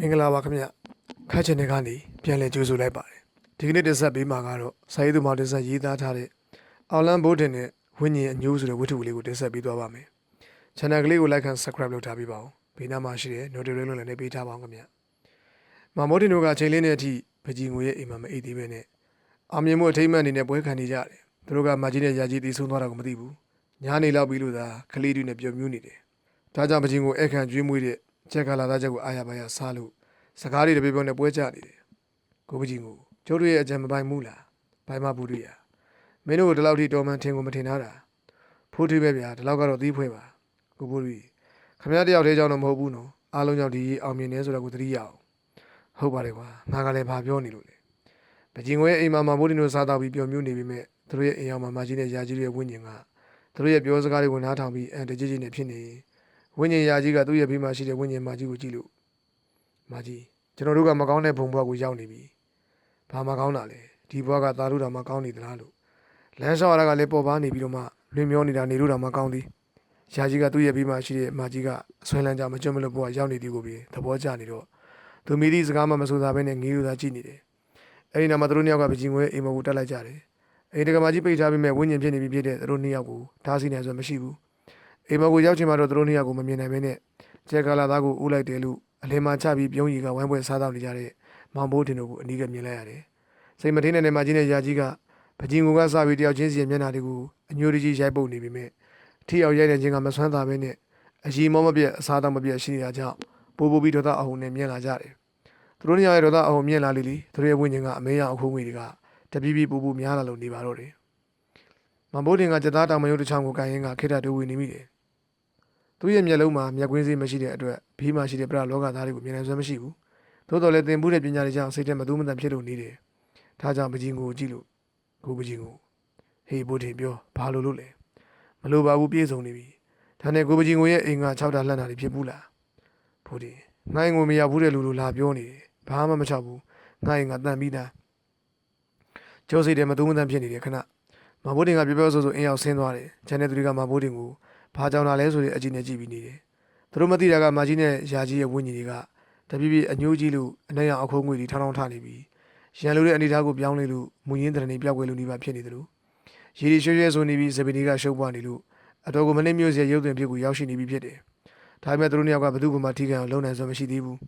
မင်္ဂလာပါခင်ဗျခါချင်တဲ့ကနေပြန်လည်ကြိုးဆိုလိုက်ပါတယ်ဒီကနေ့တင်ဆက်ပေးမှာကတော့စာရေးသူမောင်တင်ဆက်ရေးသားထားတဲ့အော်လန်ဘိုးတင်နဲ့ဝိညာဉ်အညိုးဆိုတဲ့ဝတ္ထုလေးကိုတင်ဆက်ပေးသွားပါမယ် channel ကလေးကို like and subscribe လုပ်ထားပေးပါဦးဘေးနားမှာရှိတဲ့ notification လုံးလည်းနှိပ်ပေးထားပါအောင်ခင်ဗျမမောတင်တို့ကအချိန်လေးနဲ့အထိပကြီးငွေရဲ့အိမ်မှာမအိပ်သေးပဲနဲ့အောင်မြင်မှုအထိမ်းအမှန်အနေနဲ့ပွဲခံနေကြတယ်သူတို့ကမကြီးနဲ့ယာကြီးတည်ဆုံးသွားတာကိုမသိဘူးညာနေလောက်ပြီလို့သာကလေးတွေနဲ့ပြောမြူးနေတယ်ဒါကြောင့်ပကြီးငွေအခန့်ကျွေးမွေးတဲ့ ချက်ကလာသားချက်ကိုအားရပါရစားလို့စကားတွေတပြေပြောနဲ့ပွဲကြနေတယ်ကိုပကြီးကိုကျိုးတို့ရဲ့အကြံမပိုင်ဘူးလားဘိုင်မဘူးတွေရမင်းတို့ဒီလောက်ထိတော်မှန်ထင်ကိုမထင်ထားတာဖိုးထွေးပဲဗျာဒီလောက်ကတော့သီးဖွဲပါကိုဘူးတွေခမရတယောက်တည်းကြောင့်တော့မဟုတ်ဘူးနော်အားလုံးကြောင့်ဒီအောင်မြင်နေဆိုတော့ကိုသတိရအောင်ဟုတ်ပါတယ်ကွာငါကလည်းဘာပြောနေလို့လဲပကြီးငွေအိမ်မှာမဘိုးတင်တို့စားတော့ပြီးပျော်မြူးနေပြီမဲ့သူတို့ရဲ့အိမ်အောင်မှာမကြီးနဲ့ယာကြီးရဲ့ဝိညာဉ်ကသူတို့ရဲ့ပြောစကားတွေကိုနားထောင်ပြီးအန်တကြီးကြီးနဲ့ဖြစ်နေ ဝိညာဉ်ယာကြီးကသူ့ရဲ့ဘေးမှာရှိတဲ့ဝိညာဉ်မကြီးကိုကြည့်လို့မကြီးကျွန်တော်တို့ကမကောင်းတဲ့ဘုံဘွားကိုရောက်နေပြီ။ဘာမှကောင်းတာလဲ။ဒီဘွားကသာလို့တာမှကောင်းနေသလားလို့။လမ်းလျှောက်ရတာကလည်းပေါ်ပါနေပြီးတော့မှလွင်မျောနေတာနေလို့တာမှကောင်းသည်။ရာကြီးကသူ့ရဲ့ပြီးမှရှိတဲ့မာကြီးကအဆွဲလန်းကြမကြွမလို့ဘွားရောက်နေသည်ကိုပြီးသဘောကျနေတော့သူမိသည့်စကားမှမဆိုသာပဲနဲ့ငေးလို့သာကြည့်နေတယ်။အဲဒီနောက်မှာသူတို့နှစ်ယောက်ကပကြီးငွေအိမ်မကိုတက်လိုက်ကြတယ်။အဲဒီတကမာကြီးပိတ်ထားပြီးမဲ့ဝိညာဉ်ဖြစ်နေပြီဖြစ်တဲ့သူတို့နှစ်ယောက်ကိုဓာတ်စီနေဆိုမရှိဘူး။ အိမ်မကိုရောက်ချင်မှတော့သူတို့နှစ်ယောက်ကိုမမြင်နိုင်ပဲနဲ့ကျက်ကလာသားကိုဦးလိုက်တယ်လို့အလင်းမချပြီးပြုံးရီကဝိုင်းပွဲစားတော့နေကြတဲ့မောင်ဘိုးတင်တို့ကိုအနီးကမြင်လိုက်ရတယ်။စိတ်မထင်းတဲ့နေမကြီးနဲ့ယာကြီးကပကြီးငုံကစပြီးတယောက်ချင်းစီရဲ့မျက်နှာတွေကိုအညိုတကြီးရိုက်ပုတ်နေပြီမဲ့ထိရောက်ရိုက်တဲ့ချင်းကမဆွမ်းသာပဲနဲ့အကြီးမောမပြက်အစားတော့မပြက်ရှိနေတာကြောင့်ပိုးပိုးပြီးဒေါသအဟုန်နဲ့မြင်လာကြတယ်။သူတို့ညရဲ့ဒေါသအဟုန်မြင်လာလေလေသူတို့ရဲ့ဝိညာဉ်ကအမေးရအခုငွေတွေကတပြည့်ပြည့်ပူပူများလာလို့နေပါတော့တယ်။မောင်ဘိုးတင်ကစက်သားတောင်မယုတ်တစ်ချောင်းကိုကန်ရင်ကခိတ္တတူဝင်နေမိတယ်။ သူ့ရဲ့မျက်လုံးမှာမျက်ကွင်းစေးမရှိတဲ့အတွက်ဘေးမှာရှိတဲ့ပြလောကသားတွေကိုမြင်နိုင်စွမ်းမရှိဘူး။သို့တော်လည်းသင်မှုတဲ့ပညာတွေကြောင့်စိတ်ထဲမသူးမတန်ဖြစ်လို့နေတယ်။ဒါကြောင့်ပကြီးကိုကြည့်လို့ကိုပကြီးကိုဟေးဘုဒ္ဓပြောဘာလို့လို့လဲမလိုပါဘူးပြေဆုံးနေပြီ။ဒါနဲ့ကိုပကြီးကိုရဲ့အိမ်က6တာလှမ်းတာတွေဖြစ်ဘူးလား။ဘုဒ္ဓငါ့အိမ်ကိုမရောက်ဘူးတဲ့လူလိုလာပြောနေတယ်။ဘာမှမချောက်ဘူး။ငါ့အိမ်ကတန်ပြီးသား။ကျိုးစိတ်ထဲမသူးမတန်ဖြစ်နေတယ်ခဏ။မဘိုးတင်ကပြောပြောဆိုဆိုအင်းရောက်ဆင်းသွားတယ်။ဂျန်တဲ့သူတွေကမဘိုးတင်ကို ဘာကြောင့်လာလဲဆိုတဲ့အကြည့်နဲ့ကြည့်ပြီးနေတယ်။သူတို့မသိတာကမကြီးနဲ့ယာကြီးရဲ့ဝိညာဉ်တွေကတပြည့်ပြည့်အညိုးကြီးလို့အနက်ရောင်အခုံးငွေတွေထောင်းထောင်းထနေပြီးရန်လိုတဲ့အနေအထားကိုပြောင်းလဲလို့မူရင်းတရဏီပြောက်ွယ်လို့နေပါဖြစ်နေတယ်လို့ရေဒီရွှဲရွှဲဆိုနေပြီးဇပနီကရှုပ်ပွားနေလို့အတော်ကိုမနှိမ့်မျိုးစီရုပ်သွင်းဖြစ်ကိုရောက်ရှိနေပြီဖြစ်တယ်။ဒါပေမဲ့သူတို့နှစ်ယောက်ကဘယ်သူမှထိခံအောင်လုံနိုင်စွမ်းမရှိသေးဘူး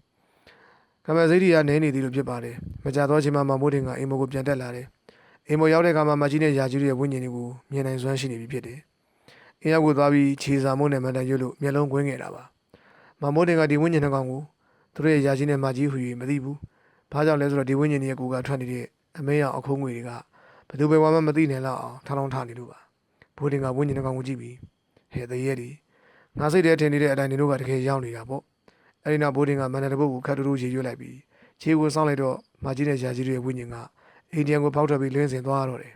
။ကမ္ဘာစိတ်ကြီးကနဲနေသေးလို့ဖြစ်ပါတယ်။မကြတော့ချိန်မှာမမိုးတင်ကအိမ်မောကိုပြန်တက်လာတယ်။အိမ်မောရောက်တဲ့အခါမှာမကြီးနဲ့ယာကြီးရဲ့ဝိညာဉ်တွေကိုမြင်နိုင်စွမ်းရှိနေပြီဖြစ်တယ်။ အင်းရောက်ကိုသွားပြီးခြေစာမိုးနဲ့မန်တန်ရွတ်လို့မျက်လုံးကွင်းခဲ့တာပါ။မမိုးတင်ကဒီဝိညာဉ်နှကောင်ကိုသူတို့ရဲ့ယာကြီးနဲ့မာကြီးဟူ၍မသိဘူး။ဘာကြောင့်လဲဆိုတော့ဒီဝိညာဉ်ရဲ့ကိုယ်ကထွက်နေတဲ့အမေရောင်အခုံးငွေတွေကဘယ်သူပဲဝါမှမသိနိုင်လောက်အောင်ထောင်းထောင်းထားနေလို့ပါ။ဘိုးတင်ကဝိညာဉ်နှကောင်ကိုကြည့်ပြီးဟဲ့တရေဒီငါစိတ်ထဲထင်နေတဲ့အတိုင်းနေတို့ကတကယ်ရောက်နေတာပေါ့။အဲဒီနောက်ဘိုးတင်ကမန္တတပုတ်ကိုခတ်တူတူရေရွတ်လိုက်ပြီးခြေကိုစောင်းလိုက်တော့မာကြီးနဲ့ယာကြီးရဲ့ဝိညာဉ်ကအိန္ဒိယကိုဖောက်ထွက်ပြီးလွင်းစင်သွားတော့တယ်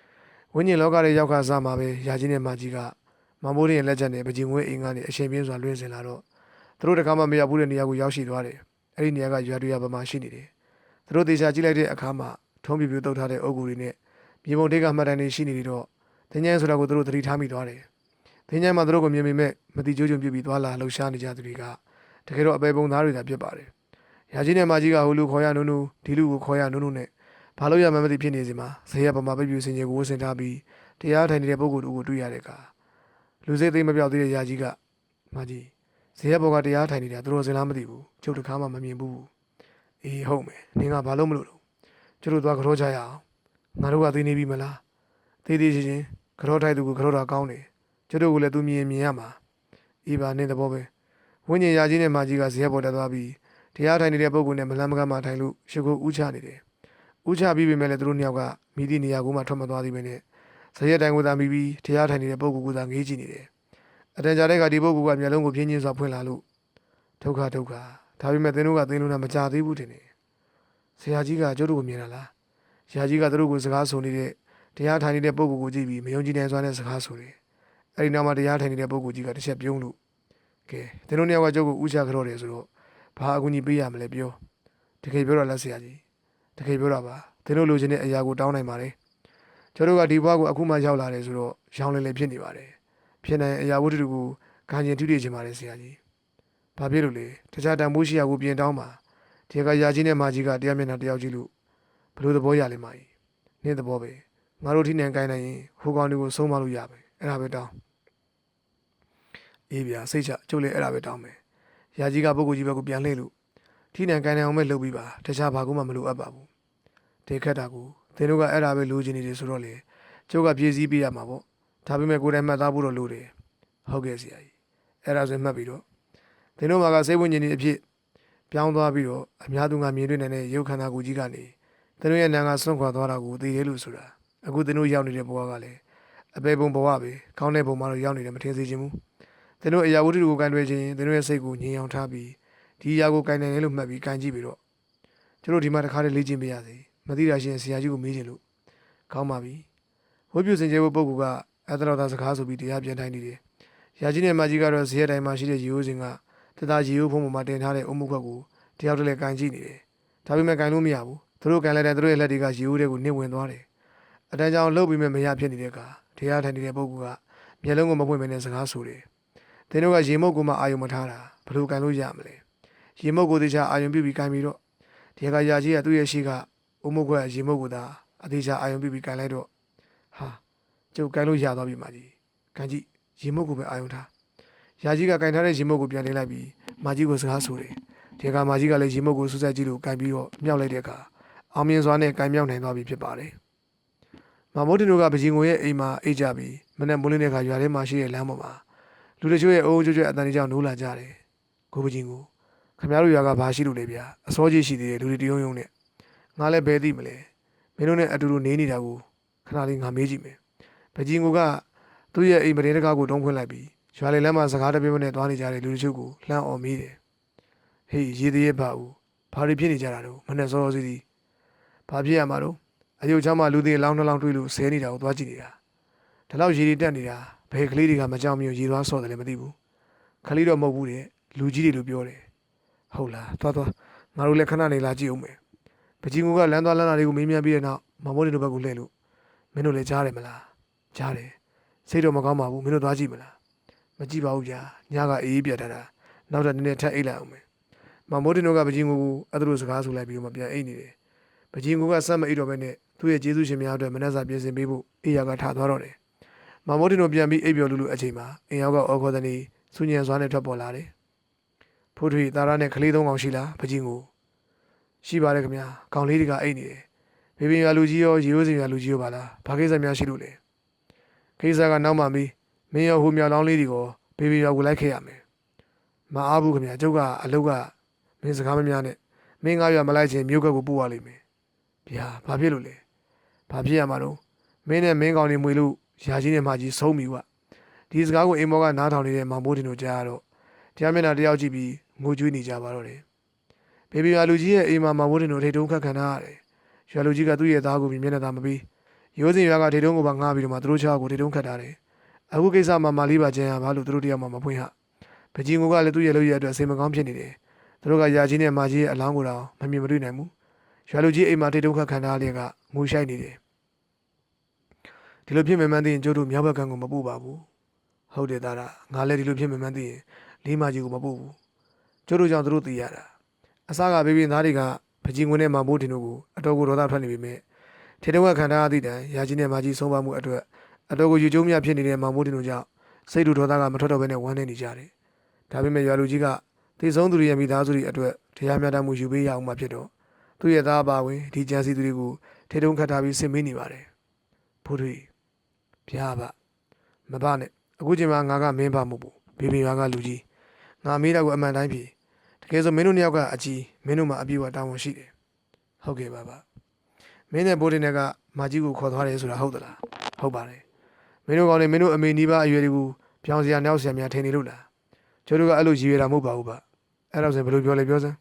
။ဝိညာဉ်လောကရဲ့ရောက်ခါစားမှာပဲယာကြီးနဲ့မာကြီးက မမိုးတင်ရဲ့လက်ချက်နဲ့ပကြီးငွေအိမ်ကနေအရှင်ပြင်းစွာလွင်းစင်လာတော့သူတို့တကားမှမရောက်ဘူးတဲ့နေရာကိုရောက်ရှိသွားတယ်။အဲ့ဒီနေရာကရွာတွေရပမာရှိနေတယ်။သူတို့တေချာကြည့်လိုက်တဲ့အခါမှာထုံးပြပြတုတ်ထားတဲ့အုပ်ကူတွေနဲ့မြေပုံတွေကမှတ်တမ်းတွေရှိနေပြီးတော့တင်ញန်းဆိုတာကိုသူတို့သတိထားမိသွားတယ်။တင်ញန်းမှာသူတို့ကိုမြင်မိမဲ့မတိကျကျပြပြီးသွားလာလှုပ်ရှားနေကြသူတွေကတကယ်တော့အပေပုံသားတွေသာဖြစ်ပါတယ်။ရာကြီးနဲ့မကြီးကဟိုလူခေါ်ရနုံနုဒီလူကိုခေါ်ရနုံနုနဲ့ဘာလို့ရမှန်းမသိဖြစ်နေစီမှာဇေယျပမာပြပြစင်ကြီးကိုဝှစင်ထားပြီးတရားထိုင်နေတဲ့ပုံကိုယ်တို့ကိုတွေ့ရတဲ့အခါ လူစိတ်သိမ်းမပြောက်သေးတဲ့ရာကြီးကမကြီးဇေယျဘောကတရားထိုင်နေတာသူတို့စင်လားမသိဘူးကျုပ်တခါမှမမြင်ဘူးအေးဟုတ်မယ်နင်ကဘာလို့မလို့လို့ကျတို့သွားကြောကြရအောင်ငါတို့ကသိနေပြီမလားသေးသေးချင်းချင်းကြောထိုက်သူကကြောတာကောင်းတယ်ကျတို့ကလည်းသူမြင်မြင်ရမှာအေးပါနင်တဘောပဲဝိညာဉ်ရာကြီးနဲ့မာကြီးကဇေယျဘောတက်သွားပြီးတရားထိုင်နေတဲ့ပုဂ္ဂိုလ်နဲ့မလန်းမကမ်းမှထိုင်လို့ရှုပ်ကိုဥချနေတယ်ဥချပြီးပြီမဲ့လည်းသူတို့နှစ်ယောက်ကမိသည့်နေရာကိုမှထွက်မသွားသေးပဲနဲ့ ဇေယျတိုင်ကိုသာမိပြီးတရားထိုင်နေတဲ့ပုဂ္ဂိုလ်ကသာငေးကြည့်နေတယ်အတန်ကြာတဲ့ကဒီပုဂ္ဂိုလ်ကမျက်လုံးကိုပြင်းချင်းစွာဖွင့်လာလို့ဒုက္ခဒုက္ခဒါပေမဲ့သင်တို့ကသင်တို့နဲ့မကြသေးဘူးထင်တယ်ဆရာကြီးကကျုပ်တို့ကိုမြင်လာလားဆရာကြီးကသူတို့ကိုစကားဆိုနေတဲ့တရားထိုင်နေတဲ့ပုဂ္ဂိုလ်ကိုကြည့်ပြီးမယုံကြည်နိုင်စွာနဲ့စကားဆိုတယ်အဲ့ဒီနောက်မှာတရားထိုင်နေတဲ့ပုဂ္ဂိုလ်ကြီးကတစ်ချက်ပြုံးလို့ကဲသင်တို့နှစ်ယောက်ကကျုပ်ကိုဥချကြော့တယ်ဆိုတော့ဘာအကူအညီပေးရမလဲပြောတကယ်ပြောတာလားဆရာကြီးတကယ်ပြောတာပါသင်တို့လိုချင်တဲ့အရာကိုတောင်းနိုင်ပါတယ် ကျတို့ကဒီဘွားကိုအခုမှရောက်လာတယ်ဆိုတော့ရောင်းလည်လည်ဖြစ်နေပါတယ်ဖြစ်နိုင်အရာဝတ္ထုကိုခံကျင်ထုတည်ခြင်းပါတယ်ဆရာကြီး။ဘာဖြစ်လို့လဲတခြားတန်ဖိုးရှိရာကိုပြင်တောင်းပါဒီကရာကြီးနဲ့မာကြီးကတရားမျက်နှာတယောက်ကြည့်လို့ဘလို့သဘောရလဲမာကြီးနင်းသဘောပဲငါတို့ထိနိုင်ကိုင်းနိုင်ရင်ဟိုကောင်တွေကိုဆုံးမလို့ရပဲအဲ့ဒါပဲတောင်းအေးဗျာစိတ်ချကျုပ်လည်းအဲ့ဒါပဲတောင်းမယ်ရာကြီးကပုဂ္ဂိုလ်ကြီးဘက်ကိုပြန်လှည့်လို့ထိနိုင်ကိုင်းနိုင်အောင်ပဲလုပ်ပြီးပါတခြားဘာကူမှမလိုအပ်ပါဘူးတေခက်တာကို သင်တို့ကအဲ့ဒါပဲလိုချင်နေတယ်ဆိုတော့လေကျုပ်ကပြေးစည်းပေးရမှာပေါ့ဒါပေမဲ့ကိုယ်တိုင်မှတ်သားဖို့တော့လိုတယ်ဟုတ်ကဲ့ဆရာကြီးအဲ့ဒါဆိုရင်မှတ်ပြီးတော့သင်တို့မှာကစိတ်ဝင်ကျင်နေအဖြစ်ပြောင်းသွားပြီးတော့အများသူငါမြင်တွေ့နိုင်တဲ့ရုပ်ခန္ဓာကိုယ်ကြီးကနေသင်တို့ရဲ့နာငါဆွန့်ခွာသွားတာကိုသိရလို့ဆိုတာအခုသင်တို့ရောက်နေတဲ့ဘဝကလည်းအပေပုံဘဝပဲကောင်းတဲ့ဘုံမှာတော့ရောက်နေတယ်မထင်စေချင်ဘူးသင်တို့အရာဝတ္ထုကိုကင်တွယ်ခြင်းသင်တို့ရဲ့စိတ်ကိုငြိမ်အောင်ထားပြီးဒီအရာကိုကင်နိုင်တယ်လို့မှတ်ပြီးကင်ကြည့်ပြီးတော့ကျွန်တော်ဒီမှာတစ်ခါတည်းလေ့ကျင့်ပေးရစေ မသိတာရှင်ဆရာကြီးကိုမေးချင်လို့ကောင်းပါပြီဝိပုစင်ကျဲဘုပုဂ္ဂိုလ်ကအဲ့ဒါတော့သာစကားဆိုပြီးတရားပြန်ထိုင်နေတယ်ရာကြီးနဲ့မကြီးကတော့ဇေယျတိုင်းမှာရှိတဲ့ရေဦးစင်ကတသားရေဦးဖုံးပေါ်မှာတင်ထားတဲ့အုံမှုခွက်ကိုတယောက်တည်းလည်းကန်ကြည့်နေတယ်။ဒါပေမဲ့ကန်လို့မရဘူး။သူတို့ကန်လိုက်တဲ့သူတို့ရဲ့လက်တွေကရေဦးတွေကိုနစ်ဝင်သွားတယ်။အတန်းကြောင်လှုပ်ပြီးမှမရဖြစ်နေတဲ့အခါတရားထိုင်နေတဲ့ပုဂ္ဂိုလ်ကမျက်လုံးကိုမပွင့်မနဲ့စကားဆိုတယ်။သင်တို့ကရေမုတ်ကိုမှအာယုံမထားတာဘယ်လိုကန်လို့ရမလဲ။ရေမုတ်ကိုတေချာအာယုံပြုပြီးကန်ပြီးတော့ဒီကရာကြီးကသူ့ရဲ့ရှိက အုံမုတ်ခွက်ရေမုတ်ကိုသာအသေးချာအာယုံပြုပြီးကန်လိုက်တော့ဟာကျုပ်ကန်လို့ရသွားပြီမာကြီး။ကန်ကြည့်ရေမုတ်ကိုပဲအာယုံထား။ရာကြီးကကန်ထားတဲ့ရေမုတ်ကိုပြန်တင်လိုက်ပြီးမာကြီးကိုစကားဆိုတယ်ဒီကမာကြီးကလည်းရေမုတ်ကိုစူးစိုက်ကြည့်လို့ကန်ပြီးတော့မြောက်လိုက်တဲ့အခါအောင်မြင်စွာနဲ့ကန်မြောက်နိုင်သွားပြီဖြစ်ပါတယ်။မမိုးတင်တို့ကပကြီးငွေရဲ့အိမ်မှာအိတ်ကြပြီးမနေ့မိုးလင်းတဲ့အခါရွာထဲမှာရှိတဲ့လမ်းပေါ်မှာလူတချို့ရဲ့အိုးကျွတ်ကျွတ်အတန်ကြီးကြောင့်နိုးလာကြတယ်။ကိုပကြီးကိုခမရတို့ရွာကဘာရှိလို့လဲဗျာအစောကြီးရှိသေးတယ်လူတွေတယုံယုံနဲ့ ငါလည်းဘယ်သိမလဲမင်းတို့နဲ့အတူတူနေနေတာကိုခဏလေးငါမေးကြည့်မယ်။ပကြီးငိုကသူ့ရဲ့အိမ်ပရင်တကားကိုတုံးခွင်းလိုက်ပြီးရွာလေလမ်းမှာစကားတပြင်းမနဲ့သွားနေကြတဲ့လူတချို့ကိုလှမ်းអော်မေးတယ်။ဟေးရေသေးရဲ့ပါဦးဘာတွေဖြစ်နေကြတာတော့မနဲ့စောစောစီးစီးဘာဖြစ်ရမှာတော့အယုတ်ချမ်းမှာလူသေးအလောင်းနှလောင်းတွေ့လို့ဆဲနေတာကိုသွားကြည့်နေတာဒီလောက်ရေတွေတက်နေတာဘယ်ကလေးတွေကမကြောက်မြူရေသွားဆော့တယ်လည်းမသိဘူးခလေးတော့မဟုတ်ဘူးတဲ့လူကြီးတွေလို့ပြောတယ်ဟုတ်လားသွားသွားငါတို့လည်းခဏနေလာကြည့်အောင်မယ် ပကြီးငူကလမ်းသွားလမ်းလာတွေကိုမေးမြန်းပြီးတဲ့နောက်မမိုးတွေတို့ဘက်ကိုလှည့်လို့မင်းတို့လည်းကြားတယ်မလားကြားတယ်စိတ်တော့မကောင်းပါဘူးမင်းတို့သွားကြည့်မလားမကြည့်ပါဘူးဗျာညကအေးအေးပြတ်ထားတာနောက်တော့နည်းနည်းထပ်အိတ်လိုက်အောင်မယ်မမိုးတင်တို့ကပကြီးငူကိုအဲ့ဒါလိုစကားဆိုလိုက်ပြီးတော့မှပြန်အိတ်နေတယ်။ပကြီးငူကစက်မအိတ်တော့ပဲနဲ့သူ့ရဲ့ကျေးဇူးရှင်များအတွက်မနှက်စာပြင်ဆင်ပေးဖို့အေးရကထားသွားတော့တယ်။မမိုးတင်တို့ပြန်ပြီးအိပ်ပျော်လူလူအချိန်မှာအင်ယောက်ကအော်ခေါ်တဲ့နေစူညံစွာနဲ့ထွက်ပေါ်လာတယ်။ဖိုးထွေသားရနဲ့ကလေးသုံးကောင်ရှိလားပကြီးငူ ရှိပါတယ်ခင်ဗျာ။ကောင်လေးတွေကအိတ်နေတယ်။ဘေဘင်ရွာလူကြီးရောရေရိုးစင်ရွာလူကြီးရောပါလား။ဘာကိစ္စများရှိလို့လဲ။ကိစ္စကနောက်မှမီးမင်းရောဟိုမြောက်လောင်းလေးတွေကိုဘေဘင်ရွာကိုလိုက်ခဲ့ရမယ်။မအားဘူးခင်ဗျာကျုပ်ကအလုတ်ကမင်းစကားမများနဲ့မင်းငါရွာမလိုက်ချင်မြို့ကက်ကိုပို့ရလိမ့်မယ်ဗျာဘာဖြစ်လို့လဲဘာဖြစ်ရမှာတော့မင်းနဲ့မင်းကောင်နေမွေလို့ယာကြီးနဲ့မကြီးဆုံးပြီကွာဒီစကားကိုအိမ်မောကနားထောင်နေတဲ့မောင်မိုးတင်တို့ကြားရတော့တရားမျက်နှာတယောက်ကြည့်ပြီးငိုကြွေးနေကြပါတော့တယ် ဘေဘီရွာလူကြီးရဲ့အိမ်မှာမောင်မိုးတင်တို့ထိတ်တုံးခတ်ခံထားရတယ်ရွာလူကြီးကသူ့ရဲ့သားကိုမြင်မျက်နှာသာမပြီးရိုးစင်ရွာကထိတ်တုံးကိုပါငှားပြီးတော့မှသူတို့ချားကိုထိတ်တုံးခတ်ထားတယ်အခုကိစ္စမှာမာလေးပါကျန်ရပါလို့သူတို့တယောက်မှမဖွင့်ဟပကြီးငိုကလည်းသူ့ရဲ့လုပ်ရအတွက်စိတ်မကောင်းဖြစ်နေတယ်သူတို့ကရာကြီးနဲ့မာကြီးရဲ့အလောင်းကိုတော့မမြင်မတွေ့နိုင်ဘူးရွာလူကြီးအိမ်မှာတိတ်တုံခတ်ခံထားလျက်ကငိုရှိုက်နေတယ်ဒီလိုဖြစ်မှန်မှန်သိရင်ကျိုးတို့မြောက်ဘက်ကံကိုမပို့ပါဘူးဟုတ်တယ်သားရငါလည်းဒီလိုဖြစ်မှန်မှန်သိရင်လေးမကြီးကိုမပို့ဘူးကျိုးတို့ကြောင့်သူတို့သိရတာ အစကဘေဘီသားတွေကပကြီးငွေနဲ့မာမိုးတင်တို့ကိုအတော်ကိုဒေါသထွက်နေပြီမဲ့ထေတုံကခံထားသည့်တိုင်ရာကြီးနဲ့မာကြီးဆုံးပါမှုအတွက်အတော်ကိုယူကျုံးမြဖြစ်နေတဲ့မာမိုးတင်တို့ကြောင့်စိတ်တူဒေါသကမထွက်တော့ဘဲနဲ့ဝမ်းနေနေကြတယ်ဒါပေမဲ့ရွာလူကြီးကတည်ဆုံးသူတွေရဲ့မိသားစုတွေအတွက်တရားမျှတမှုယူပေးရအောင်မှဖြစ်တော့သူ့ရဲ့သားပါဝင်ဒီကြံစီသူတွေကိုထေတုံခတ်ထားပြီးဆင်မေးနေပါတယ်ဘုရားဗျာပါမပါနဲ့အခုချိန်မှာငါကမင်းပါမဟုတ်ဘူးဘေဘီရွာကလူကြီးငါမေးတာကိုအမှန်တိုင်းဖြေတ ကယ်ဆိုမင်းတို့နှစ်ယောက်ကအကြီးမင်းတို့မှာအပြည့်အဝတာဝန်ရှိတယ်ဟုတ်ကဲ့ပါပါမင်းနဲ့ဘိုးတင်နဲ့ကမာကြီးကိုခေါ်သွားတယ်ဆိုတာဟုတ်သလားဟုတ်ပါတယ်မင်းတို့ကောင်နေမင်းတို့အမေနီးပါအရွယ်တွေကိုပြောင်းစရာနောက်စရာများထင်နေလို့လားကျတို့ကအဲ့လိုရည်ရတာမဟုတ်ပါဘူးဗျအဲ့တော့ဆိုဘယ်လိုပြောလဲပြောစမ်း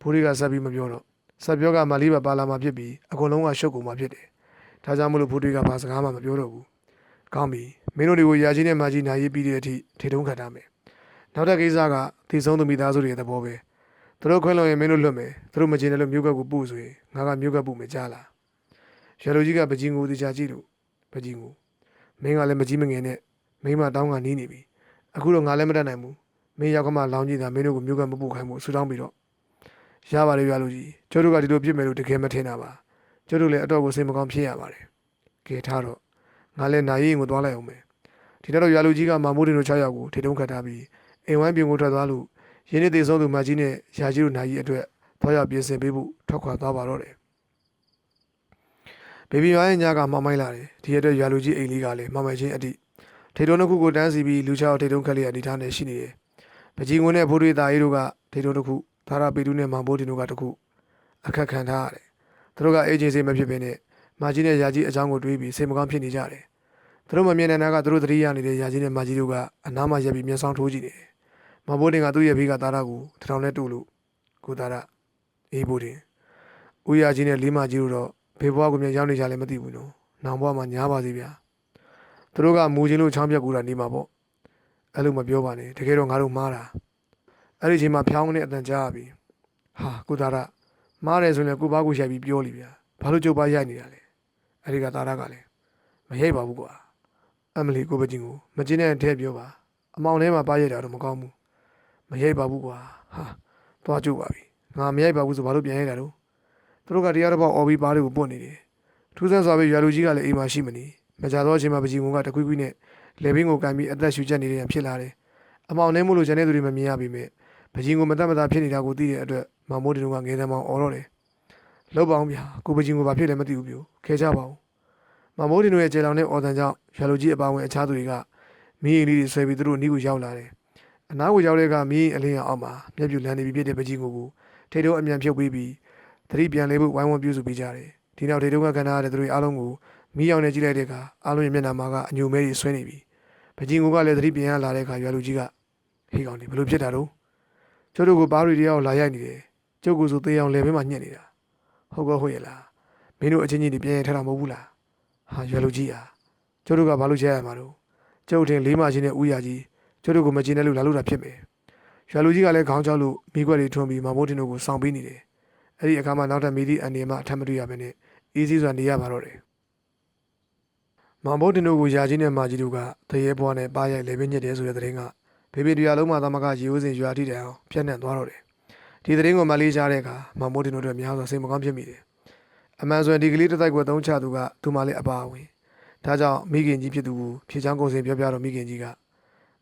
ဖိုးရီကဆက်ပြီးမပြောတော့ဆက်ပြောကမလေးပါပါလာမှဖြစ်ပြီးအကုန်လုံးကရှုပ်ကုန်မှဖြစ်တယ်ဒါကြောင့်မလို့ဖိုးရီကဘာစကားမှမပြောတော့ဘူးကောင်းပြီမင်းတို့တွေကိုရာကြီးနဲ့မာကြီးနာရေးပြီးတဲ့အထိထေထုံးခတ်ထားမယ် နောက်တစ်ကိစ္စကတည်ဆုံးသူမိသားစုတွေရဲ့သဘောပဲသူတို့ခွင့်လို့ရင်မင်းတို့လွတ်မယ်သူတို့မချင်တယ်လို့မြို့ကပ်ကိုပို့ဆိုရင်ငါကမြို့ကပ်ပို့မယ်ကြားလားရလူကြီးကပကြီးငူတေချာကြည့်လို့ပကြီးငူမင်းကလည်းမကြီးမငယ်နဲ့မိမတောင်းကနီးနေပြီအခုတော့ငါလည်းမတတ်နိုင်ဘူးမင်းရောက်ကမှလောင်းကြည့်တာမင်းတို့ကိုမြို့ကမပုတ်ခိုင်းမှုဆူတောင်းပြီးတော့ရပါတယ်ရွာလူကြီးကျုပ်တို့ကဒီလိုပြစ်မယ်လို့တကယ်မထင်တာပါကျုပ်တို့လည်းအတော့ကိုစိတ်မကောင်းဖြစ်ရပါတယ်ကဲထားတော့ငါလည်းနာရီရင်ကိုသွားလိုက်အောင်မယ်ဒီတော့ရွာလူကြီးကမာမိုးတင်တို့6ယောက်ကိုထိတုံးခတ်ထားပြီး အိမ်ဝိုင်းပြင်ကိုထွက်သွားလို့ရင်းနေသေးဆုံးသူမကြီးနဲ့ရာကြီးတို့နာရီအတွက်သွားရောက်ပြင်ဆင်ပေးဖို့ထွက်ခွာသွားပါတော့တယ်ဘေဘီရွာရဲ့ညကမှမိုင်းလာတယ်ဒီအတွက်ရွာလူကြီးအိမ်လေးကလည်းမမိုင်ချင်းအတိထိတုံးတစ်ခုကိုတန်းစီပြီးလူ6ယောက်ထိတုံးခတ်လျက်အနေထားနဲ့ရှိနေတယ်ပကြီးငွေနဲ့ဖိုးတွေသားရီတို့ကထိတုံးတစ်ခုသာရပေတူနဲ့မောင်ဘိုးတင်တို့ကတစ်ခုအခက်ခံထားရတယ်သူတို့ကအေဂျင်စီမဖြစ်ဘဲနဲ့မာကြီးနဲ့ရာကြီးအကြောင်းကိုတွေးပြီးစိတ်မကောင်းဖြစ်နေကြတယ်သူတို့မမြင်တဲ့နာကသူတို့သတိရနေတဲ့ရာကြီးနဲ့မာကြီးတို့ကအနားမှာရက်ပြီးမျက်စောင်းထိုးကြည့်နေတယ် မောင်ဘိုးတင်ကသူ့ရဲ့ဘေးကသားရကိုထထောင်နဲ့တူလို့ကိုသားရအေးဘိုးတင်ဦးရာကြီးနဲ့လေးမကြီးတို့တော့ဘေဘွားကိုမြန်ရောက်နေကြလည်းမသိဘူးနော်နောင်ဘွားမှာညားပါစေဗျာသူတို့ကမူချင်းလို့ချောင်းပြက်ကူတာနေမှာပေါ့အဲ့လိုမပြောပါနဲ့တကယ်တော့ငါတို့မားတာအဲ့ဒီအချိန်မှာဖျောင်းနေအတန်ကြားပြီဟာကိုသားရမားတယ်ဆိုရင်လည်းကိုဘာကိုရိုက်ပြီးပြောလိဗျာဘာလို့ကြုတ်ပါရိုက်နေတာလဲအဲ့ဒီကသားရကလည်းမရိုက်ပါဘူးကွာအမလီကိုပချင်းကိုမကျင်းတဲ့အထက်ပြောပါအမောင်ထဲမှာပါရိုက်တာတော့မကောင်းဘူး မရိုက်ပါဘူးကွာဟာသွားကြုတ်ပါပြီငါမရိုက်ပါဘူးဆိုဘာလို့ပြန်ရိုက်တာတော့သူတို့ကတရားတစ်ပေါက်အော်ပြီးပါးတွေကိုပွတ်နေတယ်ထူးဆန်းစွာပဲရွာလူကြီးကလည်းအိမ်မှာရှိမနေမကြတော့အချိန်မှာပကြီးငုံကတကွီးကွီးနဲ့လေဘင်းကိုကန်ပြီးအသက်ရှူချက်နေတဲ့ဖြစ်လာတယ်အမောင်နဲ့မို့လို့ကျန်တဲ့သူတွေမမြင်ရပြီမဲ့ပကြီးငုံမတတ်မသားဖြစ်နေတာကိုသိတဲ့အတွက်မမိုးတင်တို့ကငယ်သမောင်အော်တော့တယ်လောက်ပါအောင်ဗျာကိုပကြီးငုံဘာဖြစ်လဲမသိဘူးပြိုခဲကြပါဦးမမိုးတင်တို့ရဲ့ကျေလောင်တဲ့အော်တန်ကြောင့်ရွာလူကြီးအပါဝင်အခြားသူတွေကမီးအိမ်လေးတွေဆွဲပြီးသူတို့နီးကိုရောက်လာတယ် အနားကိုရောက်တဲ့ကမီးအိမ်အလင်းရောင်အောက်မှာမျက်ပြူလန်းနေပြီးဖြစ်တဲ့ပကြီးငုံကိုထိတ်တော့အမြန်ဖြုတ်ပြီးပြီးသတိပြန်လဲဖို့ဝိုင်းဝန်းပြုစုပေးကြတယ်ဒီနောက်ထိတ်တော့ကခဏရတဲ့သူတွေအားလုံးကိုမီးရောင်နဲ့ကြည့်လိုက်တဲ့အခါအားလုံးရဲ့မျက်နှာမှာကအညိုမဲကြီးဆွဲနေပြီ။ပကြီးငိုကလည်းသတိပြန်ရလာတဲ့အခါရွာလူကြီးကဟေးကောင်ဒီဘလို့ဖြစ်တာတော့ကျုပ်တို့ကဘားရီတရားကိုလာရိုက်နေတယ်။ကျုပ်ကဆိုသေးအောင်လယ်ဘင်းမှာညှက်နေတာ။ဟုတ်ကောဟုတ်ရဲ့လား။မင်းတို့အချင်းချင်းတွေပြန်ရထတာမဟုတ်ဘူးလား။ဟာရွာလူကြီးอ่ะကျုပ်တို့ကဘာလို့ချက်ရမှာတော့ကျုပ်တင်လေးမချင်းနဲ့ဥရကြီး ကျုပ်တို့ကမကျင်းတဲ့လို့လာလို့တာဖြစ်မယ်။ရွာလူကြီးကလည်းခေါင်းကြောက်လို့မိခွက်တွေထွန်းပြီးမမိုးတင်တို့ကိုစောင့်ပေးနေတယ်။အဲ့ဒီအခါမှာနောက်ထပ်မီဒီအန်ဒီမှာအထက်မတွေ့ရဘဲနဲ့အေးစီးစွာနေရပါတော့တယ်။မောင်ဘုတ်တင်တို့ကိုယာကြီးနဲ့မာကြီးတို့ကတရေဘွားနဲ့ပါရိုက်လေပင်းညစ်တယ်ဆိုတဲ့သတင်းကဘေဘေတရားလုံးမှာသမကရေဦးစင်ရွာထိတိုင်အောင်ပြန့်နှံ့သွားတော့တယ်။ဒီသတင်းကိုမလေးရှားတဲ့အခါမောင်ဘုတ်တင်တို့တို့များစွာစိတ်မကောင်းဖြစ်မိတယ်။အမှန်ဆိုရင်ဒီကလေးတစ်တိုက်ကိုသုံးချသူကသူမလေးအပါအဝင်။ဒါကြောင့်မိခင်ကြီးဖြစ်သူကိုဖြေချောင်းကုန်စင်ပြောပြတော့မိခင်ကြီးက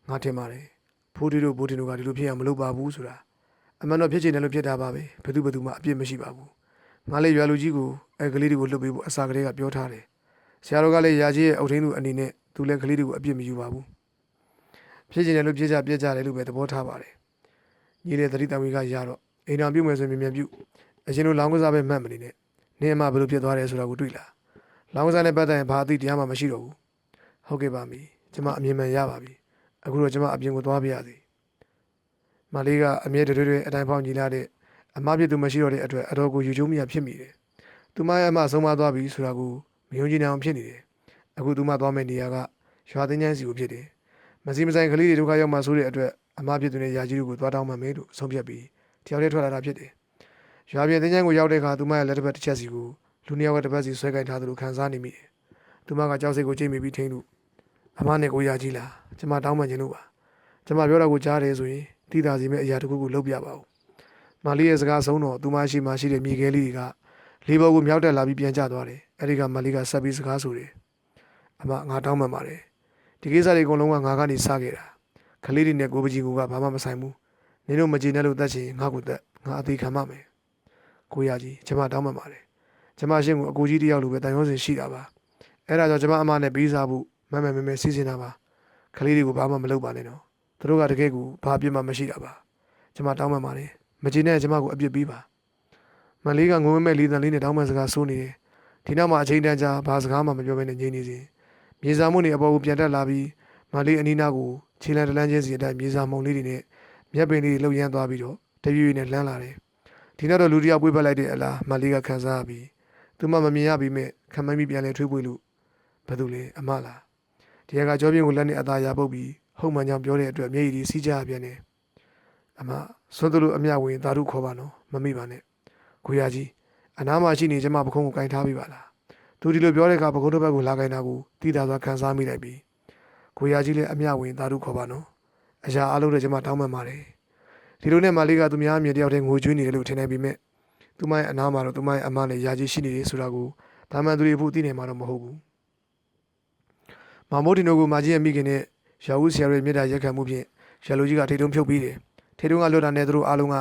ငါထင်ပါတယ်။ဖိုးတီတို့ဘိုးတင်တို့ကဒီလိုဖြစ်ရမလုပ်ပါဘူးဆိုတာအမှန်တော့ဖြစ်ချင်တယ်လို့ဖြစ်တာပါပဲ။ဘယ်သူဘယ်သူမှအပြစ်မရှိပါဘူး။ငါလေးရွာလူကြီးကိုအဲကလေးတွေကိုလှုပ်ပေးဖို့အစာကလေးကပြောထားတယ်။ဆရာတော်ကလည်းယာကြီးရဲ့အုတ်ထင်းသူအနေနဲ့သူလည်းကလေးတွေကိုအပြစ်မယူပါဘူးဖြစ်ချင်တယ်လို့ပြစ်ကြပြစ်ကြတယ်လို့ပဲသဘောထားပါတယ်ညီလေးသတိတမီကရတော့အိမ်တော်ပြုတ်မယ်ဆိုရင်မြန်မြန်ပြုတ်အရင်လိုလောင်းကစားပဲမှတ်မနေနဲ့နင်းအမဘယ်လိုဖြစ်သွားတယ်ဆိုတာကိုတွေ့လာလောင်းကစားနဲ့ပတ်သက်ရင်ဘာအသိတရားမှမရှိတော့ဘူးဟုတ်ကဲ့ပါမီကျမအမြင်မှန်ရပါပြီ အခုတော့ကျမအပြင်ကိုသွားပြရစီမလေးကအမြဲတည်းတည်းအတိုင်းဖောင်းညီလာတဲ့အမပြစ်သူမရှိတော့တဲ့အတွက်အတော်ကိုယူကျုံမရဖြစ်မိတယ်သူမရဲ့အမဆုံးမသွားပြီဆိုတာကိုမယုံကြည်နိုင်အောင်ဖြစ်နေတယ်။အခုသူမသွားမယ့်နေရာကရွာသိန်းချမ်းစီကိုဖြစ်တယ်။မစီမဆိုင်ကလေးတွေဒုက္ခရောက်မှဆိုတဲ့အတွက်အမဖြစ်သူနဲ့ယာကြီးတို့ကိုသွားတောင်းမှမယ်လို့ဆုံးဖြတ်ပြီးတယောက်တည်းထွက်လာတာဖြစ်တယ်။ရွာပြည်သိန်းချမ်းကိုရောက်တဲ့အခါသူမရဲ့လက်တစ်ဖက်တစ်ချက်စီကိုလူနှစ်ယောက်ကတစ်ပတ်စီဆွဲကင်ထားသလိုခံစားနေမိတယ်။သူမကကြောက်စိတ်ကိုချိန်မိပြီးထိန်းလို့ အမနဲ့ကိုယာကြီးလားကျမတောင်းမှခြင်းလို့ပါ။ကျမပြောတာကိုကြားတယ်ဆိုရင်တိတာစီမဲ့အရာတစ်ခုခုလုပ်ပြပါဦး။မလေးရဲ့စကားဆုံးတော့သူမရှိမှရှိတဲ့မြေခဲလေးတွေကလေးဘော်ကိုမြောက်တက်လာပြီးပြန်ကျသွားတယ်။အဲဒီကမလေးကဆက်ပြီးစကားဆိုတယ်။အမငါတောင်းမှန်ပါတယ်။ဒီကိစ္စတွေအကုန်လုံးကငါကနေစခဲ့တာ။ခလေးတွေနဲ့ကိုပကြီးကဘာမှမဆိုင်ဘူး။နင်တို့မကြည်နဲ့လို့တတ်ချင်ငါ့ကိုတက်ငါအသေးခံမှမယ်။ကိုရကြီးကျမတောင်းမှန်ပါတယ်။ကျမရှင်းကိုအကူကြီးတယောက်လိုပဲတန်ရုံးစင်ရှိတာပါ။အဲဒါကြောင့်ကျမအမနဲ့ပြီးစားဖို့ မမမဲမဲစီစဉ်တာပါ။ခလေးတွေကိုဘာမှမလုပ်ပါနဲ့နော်။သူတို့ကတကယ်ကိုဘာပြစ်မှမရှိတာပါ။ကျမတောင်းမှန်ပါတယ်။မကြည်နဲ့ကျမကိုအပြစ်ပေးပါ။မလေးကငိုမဲ့လေးတန်လေးနဲ့တောင်းမှန်စကားဆိုနေတယ်။ဒီနောက်မှာအချိန်တန်ကြာဘာစကားမှမပြောဘဲနဲ့ငြိမ်နေစဉ်မြေစာမှုတွေအပေါ်ကိုပြန်တက်လာပြီးမလေးအနီးနားကိုခြေလမ်းတလန်းချင်းစီအတိုင်းမြေစာမုံလေးတွေနဲ့မျက်ပင်လေးတွေလှုပ်ရမ်းသွားပြီးတော့တရွေ့နဲ့လှမ်းလာတယ်။ဒီနောက်တော့လူတစ်ယောက်ပွေးပတ်လိုက်တဲ့အလားမလေးကခံစားရပြီးသူမှမမြင်ရပြီးမဲ့ခံမမိပြန်လဲထွေးပွေးလို့ဘာလို့လဲအမလား ဒီကကြောပြင်းကိုလက်နဲ့အသာရပုတ်ပြီးဟုတ်မှန်ကြောင်ပြောတဲ့အတွက်မျက်ရည်တွေစီးကြပြန်တယ်။အမစွန်းသူလိုအမြဝင်သာဓုခေါ်ပါနော်မမိပါနဲ့ကိုရကြီးအနားမှာရှိနေကျမပခုံးကိုကင်ထားပြီးပါလားသူဒီလိုပြောတဲ့အခါပခုံးတစ်ဘက်ကိုလာကင်တာကိုတိတာစွာခံစားမိလိုက်ပြီးကိုရကြီးလည်းအမြဝင်သာဓုခေါ်ပါနော်အရာအလုံးနဲ့ကျမတောင်းပန်ပါတယ်ဒီလိုနဲ့မာလေးကသူများအမြင်တယောက်တည်းငိုကြွေးနေတယ်လို့ထင်နေပေမဲ့သူမရဲ့အနားမှာတော့သူမရဲ့အမနဲ့ယာကြီးရှိနေတယ်ဆိုတာကိုဒါမှန်သူတွေဖို့သိနေမှာတော့မဟုတ်ဘူး မာမိုးတင်တို့ကမာကြီးရဲ့မိခင်နဲ့ရာဦးဆရာရဲ့မြေတားရက်ခံမှုဖြင့်ရာလူကြီးကထိတ်တုံးဖြုတ်ပြီးတယ်ထိတ်တုံးကလွတ်တာနဲ့သူတို့အားလုံးက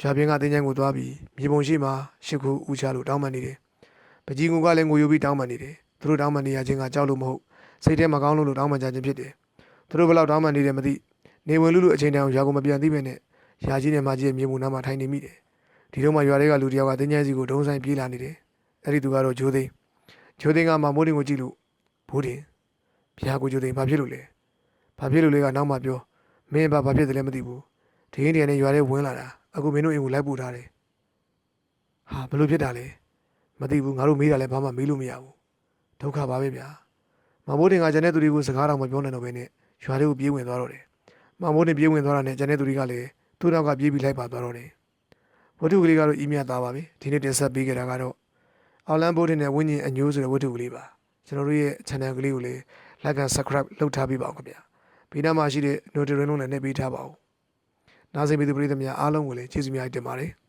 ရွာပြင်းကတင်းချမ်းကိုသွားပြီးမြေပုံရှိမှာရှစ်ခုဦးချလို့တောင်းပန်နေတယ်ပကြီးငူကလည်းငိုယူပြီးတောင်းပန်နေတယ်သူတို့တောင်းပန်နေရခြင်းကကြောက်လို့မဟုတ်စိတ်ထဲမှာကောင်းလို့လို့တောင်းပန်ကြခြင်းဖြစ်တယ်သူတို့ဘယ်လောက်တောင်းပန်နေတယ်မသိနေဝင်လူလူအချိန်တန်ရွာကိုမပြန်သိပဲနဲ့ရာကြီးနဲ့မကြီးရဲ့မြေပုံနားမှာထိုင်နေမိတယ်ဒီတော့မှရွာတွေကလူတယောက်ကတင်းချမ်းစီကိုဒုံဆိုင်ပြေးလာနေတယ်အဲ့ဒီသူကတော့ဂျိုးသိန်းဂျိုးသိန်းကမမိုးတင်ကိုကြည့်လို့ဘိုးတင် ဘုရားကိုဂျိုးသိန်းဘာဖြစ်လို့လဲဘာဖြစ်လို့လဲကနောက်မှပြောမင်းဘာဘာဖြစ်တယ်လဲမသိဘူးဒီရင်တည်းနဲ့ရွာထဲဝင်လာတာအခုမင်းတို့အိမ်ကိုလိုက်ပို့ထားတယ်ဟာဘယ်လိုဖြစ်တာလဲမသိဘူးငါတို့မေးတာလည်းဘာမှမေးလို့မရဘူးဒုက္ခပါပဲဗျာမမိုးတင်ကကျန်တဲ့သူတွေကိုစကားတော့မပြောနိုင်တော့ဘဲနဲ့ရွာထဲကိုပြေးဝင်သွားတော့တယ်မမိုးတင်ပြေးဝင်သွားတာနဲ့ကျန်တဲ့သူတွေကလည်းသူ့နောက်ကပြေးပြီးလိုက်ပါသွားတော့တယ်ဝတ္ထုကလေးကတော့အီးမြတ်သားပါပဲဒီနေ့တင်ဆက်ပေးခဲ့တာကတော့အော်လန်ဘိုးတင်နဲ့ဝင်းကျင်အညိုးဆိုတဲ့ဝတ္ထုကလေးပါကျွန်တော်တို့ရဲ့ channel ကလေးကိုလည်း like and subscribe လုပ်ထားပေးပါဦးခင်ဗျာဘေးနားမှာရှိတဲ့ notification လုံးနဲ့နှိပ်ပေးထားပါဦးနားဆင်ပေးသူပရိသတ်များအားလုံးကိုလည်းကျေးဇူးများတင်ပါတယ်